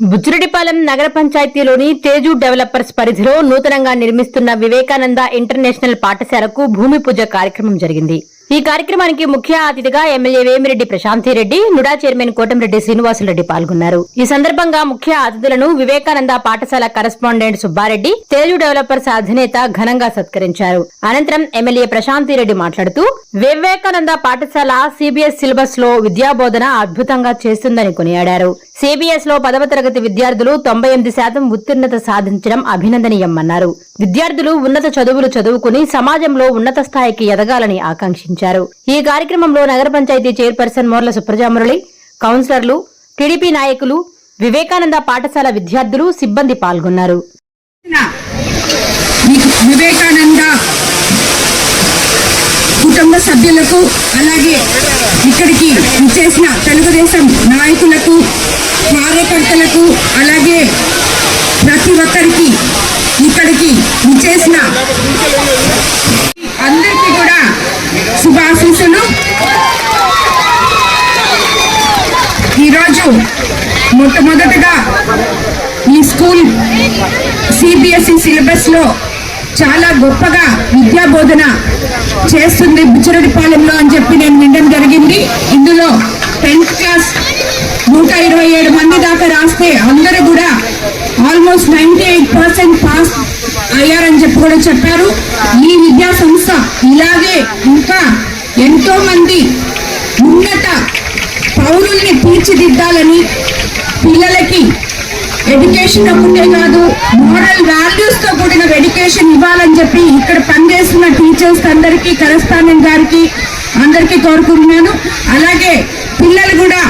బుజ్జిరెడ్డిపాలెం నగర పంచాయతీలోని తేజు డెవలపర్స్ పరిధిలో నూతనంగా నిర్మిస్తున్న వివేకానంద ఇంటర్నేషనల్ పాఠశాలకు భూమి పూజ కార్యక్రమం జరిగింది. ఈ కార్యక్రమానికి ముఖ్య అతిథిగా MLA Vemireddy Prashanthi Reddy NUDA chairman Kotamreddy Srinivasulu Reddy పాల్గొన్నారు. ఈ సందర్భంగా ముఖ్య అతిథులను వివేకానంద పాఠశాల కరెస్పాండెంట్ సుబ్బారెడ్డి తెలుగు డెవలపర్స్ అధినేత ఘనంగా సత్కరించారు. అనంతరం ఎమ్మెల్యే ప్రశాంతిరెడ్డి మాట్లాడుతూ వివేకానంద పాఠశాల సిబిఎస్ సిలబస్లో విద్యాబోధన అద్భుతంగా చేస్తుందని కొనియాడారు. సిబిఎస్లో పదవ తరగతి విద్యార్థులు తొంభై ఎనిమిది శాతం ఉత్తీర్ణత సాధించడం అభినందనీయమన్నారు. విద్యార్థులు ఉన్నత చదువులు చదువుకుని సమాజంలో ఉన్నత స్థాయికి ఎదగాలని ఆకాంక్షించారు. ఈ కార్యక్రమంలో నగర పంచాయతీ చైర్పర్సన్ మోర్ల సుప్రజామురళి కౌన్సిలర్లు టీడీపీ నాయకులు వివేకానంద పాఠశాల విద్యార్థులు సిబ్బంది పాల్గొన్నారు. వివేకానంద కుటుంబ సభ్యులకు అలాగే ఇక్కడికి చేసిన తెలుగుదేశం నాయకులకు కార్యకర్తలకు అలాగే ప్రతి ఒక్కరికి ఇక్కడికి చేసిన అందరికీ కూడా శుభాశీస్సులు ఈరోజు మొట్టమొదటగా ఈ స్కూల్ సిబిఎస్ఈ సిలబస్లో చాలా గొప్పగా విద్యా బోధన చేస్తుంది బుచ్చరడిపాలెంలో అని చెప్పి నేను వినడం జరిగింది. ఇందులో టెన్త్ క్లాస్ నూట ఇరవై ఏడు మంది దాకా రాస్తే అందరూ కూడా almost ninety eight percent pass అయ్యారని చెప్పి కూడా చెప్పారు. ఈ విద్యా సంస్థ ఇలాగే ఇంకా ఎంతో మంది ఉన్నత పౌరుల్ని తీర్చిదిద్దాలని పిల్లలకి ఎడ్యుకేషన్ ఒకటే కాదు మోరల్ వాల్యూస్తో కూడిన ఎడ్యుకేషన్ ఇవ్వాలని చెప్పి ఇక్కడ పనిచేస్తున్న టీచర్స్ అందరికీ కరెస్పాండెంట్ గారికి అందరికీ కోరుకుంటున్నాను. అలాగే పిల్లలు కూడా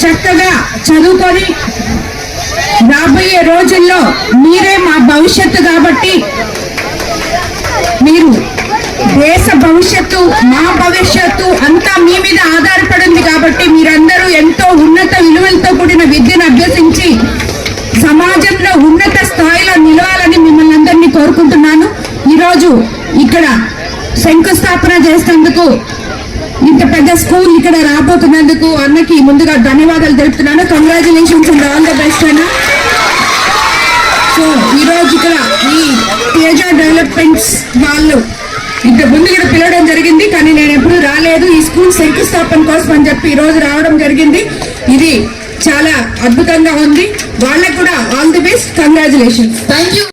చక్కగా చదువుకొని రాబోయే రోజుల్లో మీరే మా భవిష్యత్తు కాబట్టి మీరు దేశ భవిష్యత్తు మా భవిష్యత్తు అంతా మీ మీద ఆధారపడింది కాబట్టి మీరందరూ ఎంతో ఉన్నత విలువలతో కూడిన విద్యను అభ్యసించి సమాజంలో ఉన్నత స్థాయిలో నిలవాలని మిమ్మల్ని అందరినీ కోరుకుంటున్నాను. ఈరోజు ఇక్కడ శంకుస్థాపన చేసినందుకు ఇంత పెద్ద స్కూల్ ఇక్కడ రాబోతున్నందుకు అన్నకి ముందుగా ధన్యవాదాలు తెలుపుతున్నాను. Congratulations and all the best అన్న. సో ఈరోజు ఇక్కడ ఈ తేజ డెవలప్మెంట్స్ వాళ్ళు ఇంత ముందు కూడా పిలవడం జరిగింది కానీ నేను ఎప్పుడు రాలేదు. ఈ స్కూల్ శంకుస్థాపన కోసం అని చెప్పి ఈ రోజు రావడం జరిగింది. ఇది చాలా అద్భుతంగా ఉంది. వాళ్ళకు కూడా all the best. Congratulations thank you